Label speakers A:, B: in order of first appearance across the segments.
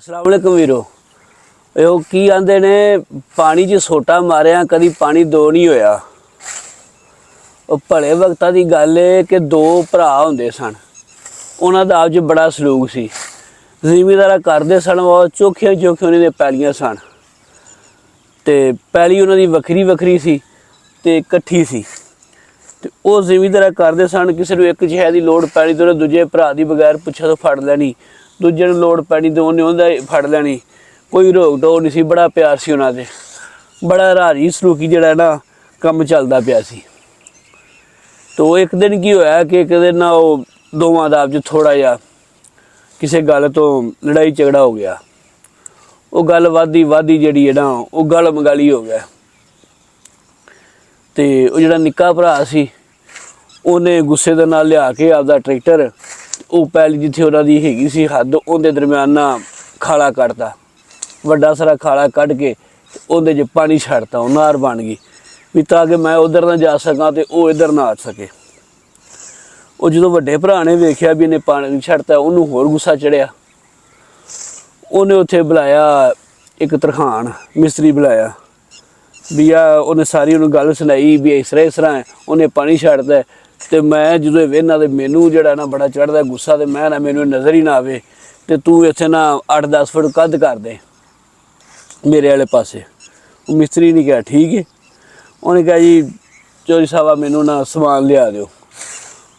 A: ਅਸਲਾਮ ਵਾਲੇਕੁਮ ਵੀਰੋ। ਇਹ ਉਹ ਕੀ ਆਂਦੇ ਨੇ, ਪਾਣੀ 'ਚ ਸੋਟਾ ਮਾਰਿਆ, ਕਦੀ ਪਾਣੀ ਦੋ ਨਹੀਂ ਹੋਇਆ। ਉਹ ਭਲੇ ਵਕਤਾਂ ਦੀ ਗੱਲ ਏ ਕਿ ਦੋ ਭਰਾ ਹੁੰਦੇ ਸਨ। ਉਹਨਾਂ ਦਾ ਆਪ 'ਚ ਬੜਾ ਸਲੂਕ ਸੀ। ਜ਼ਿਮੀਦਾਰਾ ਕਰਦੇ ਸਨ, ਉਹ ਚੋਖੀਆਂ ਚੋਖੀਆਂ ਉਹਨਾਂ ਦੀਆਂ ਪੈਲੀਆਂ ਸਨ। ਤੇ ਪੈਲੀ ਉਹਨਾਂ ਦੀ ਵੱਖਰੀ ਵੱਖਰੀ ਸੀ ਤੇ ਇਕੱਠੀ ਸੀ। ਤੇ ਉਹ ਜ਼ਿਮੀਂਦਾਰਾ ਕਰਦੇ ਸਨ, ਕਿਸੇ ਨੂੰ ਇੱਕ ਸ਼ਹਿ ਦੀ ਲੋੜ ਪੈਣੀ ਤੇ ਉਹਨੇ ਦੂਜੇ ਭਰਾ ਦੀ ਬਗੈਰ ਪੁੱਛਿਆ ਤੋਂ ਫੜ ਲੈਣੀ। ਦੂਜੇ ਨੂੰ ਲੋੜ ਪੈਣੀ ਤੇ ਉਹਨੇ ਉਹਦਾ ਫੜ ਲੈਣੀ। ਕੋਈ ਰੋਕ ਟੋਕ ਨਹੀਂ ਸੀ, ਬੜਾ ਪਿਆਰ ਸੀ ਉਹਨਾਂ ਦੇ। ਬੜਾ ਰਾਜੀ ਸਲੂਕੀ ਜਿਹੜਾ ਨਾ ਕੰਮ ਚੱਲਦਾ ਪਿਆ ਸੀ। ਤੋ ਇੱਕ ਦਿਨ ਕੀ ਹੋਇਆ ਕਿ ਇੱਕ ਦਿਨ ਨਾ ਉਹ ਦੋਵਾਂ ਦਾ ਆਪਜ ਥੋੜਾ ਜਿਹਾ ਕਿਸੇ ਗੱਲ ਤੋਂ ਲੜਾਈ ਝਗੜਾ ਹੋ ਗਿਆ। ਉਹ ਗੱਲ ਵਾਦੀ ਵਾਦੀ ਜਿਹੜੀ ਹੈ ਨਾ, ਉਹ ਗੱਲ ਮਗਾਲੀ ਹੋ ਗਿਆ। ਤੇ ਉਹ ਜਿਹੜਾ ਨਿੱਕਾ ਭਰਾ ਸੀ, ਉਹਨੇ ਗੁੱਸੇ ਦੇ ਨਾਲ ਲਿਆ ਕੇ ਆਪਦਾ ਟਰੈਕਟਰ ਉਹ ਪਹਿਲੀ ਜਿੱਥੇ ਉਹਨਾਂ ਦੀ ਹੈਗੀ ਸੀ ਹੱਦ, ਉਹਦੇ ਦਰਮਿਆਨਾ ਖਾਲਾ ਕੱਢਤਾ। ਵੱਡਾ ਸਾਰਾ ਖਾਲਾ ਕੱਢ ਕੇ ਉਹਦੇ 'ਚ ਪਾਣੀ ਛੱਡਤਾ, ਉਹ ਨਾਰ ਬਣ ਗਈ। ਵੀ ਤਾਂ ਕਿ ਮੈਂ ਉਧਰ ਨਾ ਜਾ ਸਕਾਂ ਤੇ ਉਹ ਇਧਰ ਨਾ ਆ ਸਕੇ। ਉਹ ਜਦੋਂ ਵੱਡੇ ਭਰਾ ਨੇ ਵੇਖਿਆ ਵੀ ਇਹਨੇ ਪਾਣੀ ਛੱਡਤਾ, ਉਹਨੂੰ ਹੋਰ ਗੁੱਸਾ ਚੜਿਆ। ਉਹਨੇ ਉੱਥੇ ਬੁਲਾਇਆ ਇੱਕ ਤਰਖਾਨ ਮਿਸਤਰੀ ਬੁਲਾਇਆ। ਵੀ ਆ, ਉਹਨੇ ਸਾਰੀ ਉਹਨੂੰ ਗੱਲ ਸੁਣਾਈ ਵੀ ਇਸ ਤਰ੍ਹਾਂ ਇਸ ਤਰ੍ਹਾਂ ਹੈ। ਉਹਨੇ ਪਾਣੀ ਛੱਡਦਾ ਤੇ ਮੈਂ ਜਦੋਂ ਵੇਖਣਾ ਤੇ ਮੈਨੂੰ ਜਿਹੜਾ ਨਾ ਬੜਾ ਚੜਦਾ ਗੁੱਸਾ ਤੇ ਮੈਂ ਨਾ ਮੈਨੂੰ ਨਜ਼ਰ ਹੀ ਨਾ ਆਵੇ ਤੇ ਤੂੰ ਇੱਥੇ ਨਾ 8-10 ਫੁੱਟ ਕੱਦ ਕਰ ਦੇ ਮੇਰੇ ਵਾਲੇ ਪਾਸੇ। ਉਹ ਮਿਸਤਰੀ ਨੇ ਕਿਹਾ, ਠੀਕ ਹੈ ਉਹਨੇ ਕਿਹਾ ਜੀ, ਚੋਰੀ ਸਾਹਿਬਾ, ਮੈਨੂੰ ਨਾ ਸਮਾਨ ਲਿਆ ਦਿਓ।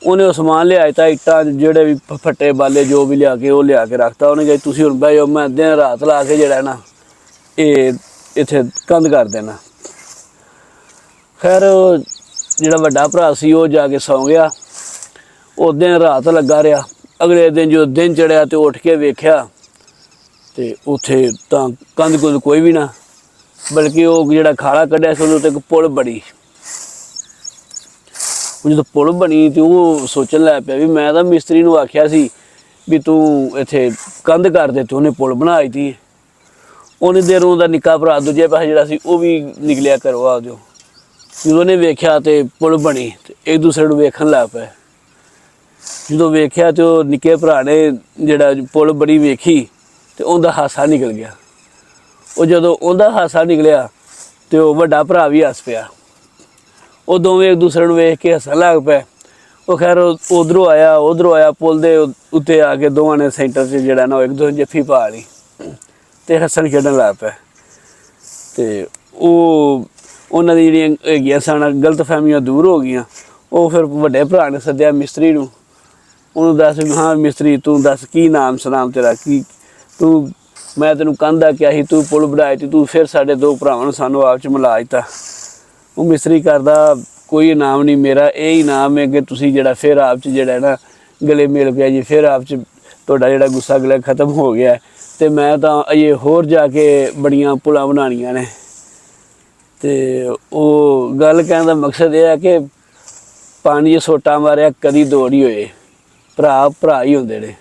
A: ਉਹਨੇ ਉਹ ਸਮਾਨ ਲਿਆਇਆ ਤਾਂ ਇੱਟਾਂ ਜਿਹੜੇ ਵੀ ਫੱਟੇ ਬਾਲੇ ਜੋ ਵੀ ਲਿਆ ਕੇ ਉਹ ਲਿਆ ਕੇ ਰੱਖਤਾ। ਉਹਨੇ ਕਿਹਾ, ਤੁਸੀਂ ਹੁਣ ਬਹਿ ਜਾਓ, ਮੈਂ ਦਿਨ ਰਾਤ ਲਾ ਕੇ ਜਿਹੜਾ ਨਾ ਇਹ ਇੱਥੇ ਕੰਧ ਕਰ ਦੇਣਾ। ਖੈਰ ਜਿਹੜਾ ਵੱਡਾ ਭਰਾ ਸੀ, ਉਹ ਜਾ ਕੇ ਸੌਂ ਗਿਆ। ਉਹ ਦਿਨ ਰਾਤ ਲੱਗਾ ਰਿਹਾ। ਅਗਲੇ ਦਿਨ ਜਦੋਂ ਦਿਨ ਚੜਿਆ ਤੇ ਉੱਠ ਕੇ ਵੇਖਿਆ ਤੇ ਉੱਥੇ ਤਾਂ ਕੰਧ ਕੁਝ ਕੋਈ ਵੀ ਨਾ, ਬਲਕਿ ਉਹ ਜਿਹੜਾ ਖਾਲਾ ਕੱਢਿਆ ਸੀ, ਉਹਦੇ ਉੱਤੇ ਇੱਕ ਪੁਲ ਬਣੀ। ਉਹ ਜਦੋਂ ਪੁਲ ਬਣੀ ਤੇ ਉਹ ਸੋਚਣ ਲੱਗ ਪਿਆ ਵੀ ਮੈਂ ਤਾਂ ਮਿਸਤਰੀ ਨੂੰ ਆਖਿਆ ਸੀ ਵੀ ਤੂੰ ਇੱਥੇ ਕੰਧ ਕਰ ਦੇ, ਤੇ ਉਹਨੇ ਪੁਲ ਬਣਾ ਦਿੱਤੀ। ਉਹਨੇ ਦੇਰ ਉਹਦਾ ਨਿੱਕਾ ਭਰਾ ਦੂਜੇ ਪਾਸੇ ਜਿਹੜਾ ਸੀ, ਉਹ ਵੀ ਨਿਕਲਿਆ ਕਰਵਾ ਦਿਓ ਜਦੋਂ ਉਹਨੇ ਵੇਖਿਆ ਤੇ ਪੁਲ ਬਣੀ ਤੇ ਇੱਕ ਦੂਸਰੇ ਨੂੰ ਵੇਖਣ ਲੱਗ ਪਏ। ਜਦੋਂ ਵੇਖਿਆ ਤੇ ਉਹ ਨਿੱਕੇ ਭਰਾ ਨੇ ਜਿਹੜਾ ਪੁਲ ਬੜੀ ਵੇਖੀ ਤੇ ਉਹਦਾ ਹਾਸਾ ਨਿਕਲ ਗਿਆ। ਉਹ ਜਦੋਂ ਉਹਦਾ ਹਾਸਾ ਨਿਕਲਿਆ ਤੇ ਉਹ ਵੱਡਾ ਭਰਾ ਵੀ ਹੱਸ ਪਿਆ। ਉਹ ਦੋਵੇਂ ਇੱਕ ਦੂਸਰੇ ਨੂੰ ਵੇਖ ਕੇ ਹੱਸਣ ਲੱਗ ਪਏ। ਉਹ ਖੈਰ ਉਧਰੋਂ ਆਇਆ ਉਧਰੋਂ ਆਇਆ ਪੁਲ ਦੇ ਉੱਤੇ ਆ ਕੇ ਦੋਵਾਂ ਨੇ ਸੈਂਟਰ 'ਚ ਜਿਹੜਾ ਨਾ ਉਹ ਇੱਕ ਦੂਜੇ ਜੱਫੀ ਪਾ ਲਈ ਤੇ ਹੱਸਣ ਖੇਡਣ ਲੱਗ ਪਏ। ਤੇ ਉਹ ਉਹਨਾਂ ਦੀ ਜਿਹੜੀਆਂ ਹੈਗੀਆਂ ਸਨ, ਗਲਤ ਫਹਿਮੀਆਂ ਦੂਰ ਹੋ ਗਈਆਂ। ਉਹ ਫਿਰ ਵੱਡੇ ਭਰਾ ਨੇ ਸੱਦਿਆ ਮਿਸਤਰੀ ਨੂੰ। ਉਹਨੂੰ ਦੱਸ ਵੀ, ਹਾਂ ਮਿਸਤਰੀ, ਤੂੰ ਦੱਸ ਕੀ ਨਾਮ ਸਨਾਮ ਤੇਰਾ? ਕੀ, ਤੂੰ, ਮੈਂ ਤੈਨੂੰ ਕਹਿੰਦਾ ਕਿਹਾ ਸੀ, ਤੂੰ ਪੁਲ ਬਣਾਇਆ ਤੇ ਤੂੰ ਫਿਰ ਸਾਡੇ ਦੋ ਭਰਾਵਾਂ ਨੂੰ ਸਾਨੂੰ ਆਪ ਚ ਮਿਲਾ ਦਿੱਤਾ। ਉਹ ਮਿਸਤਰੀ ਕਰਦਾ, ਕੋਈ ਇਨਾਮ ਨਹੀਂ ਮੇਰਾ, ਇਹ ਹੀ ਨਾਮ ਹੈ ਕਿ ਤੁਸੀਂ ਜਿਹੜਾ ਫਿਰ ਆਪ ਚ ਜਿਹੜਾ ਨਾ ਗਲੇ ਮਿਲ ਪਿਆ ਜੀ, ਫਿਰ ਆਪ ਚ ਤੁਹਾਡਾ ਜਿਹੜਾ ਗੁੱਸਾ ਗਲਾ ਖਤਮ ਹੋ ਗਿਆ ਹੈ ਤੇ ਮੈਂ ਤਾਂ ਅਜੇ ਹੋਰ ਜਾ ਕੇ ਬੜੀਆਂ ਪੁਲਾਂ ਬਣਾਉਣੀਆਂ ਨੇ। ਤੇ ਉਹ ਗੱਲ ਕਹਿਣ ਦਾ ਮਕਸਦ ਇਹ ਹੈ ਕਿ ਪਾਣੀ 'ਚ ਸੋਟਾ ਮਾਰਿਆ ਕਦੀ ਦੋ ਨਹੀਂ ਹੋਏ। ਭਰਾ ਭਰਾ ਹੀ ਹੁੰਦੇ ਨੇ।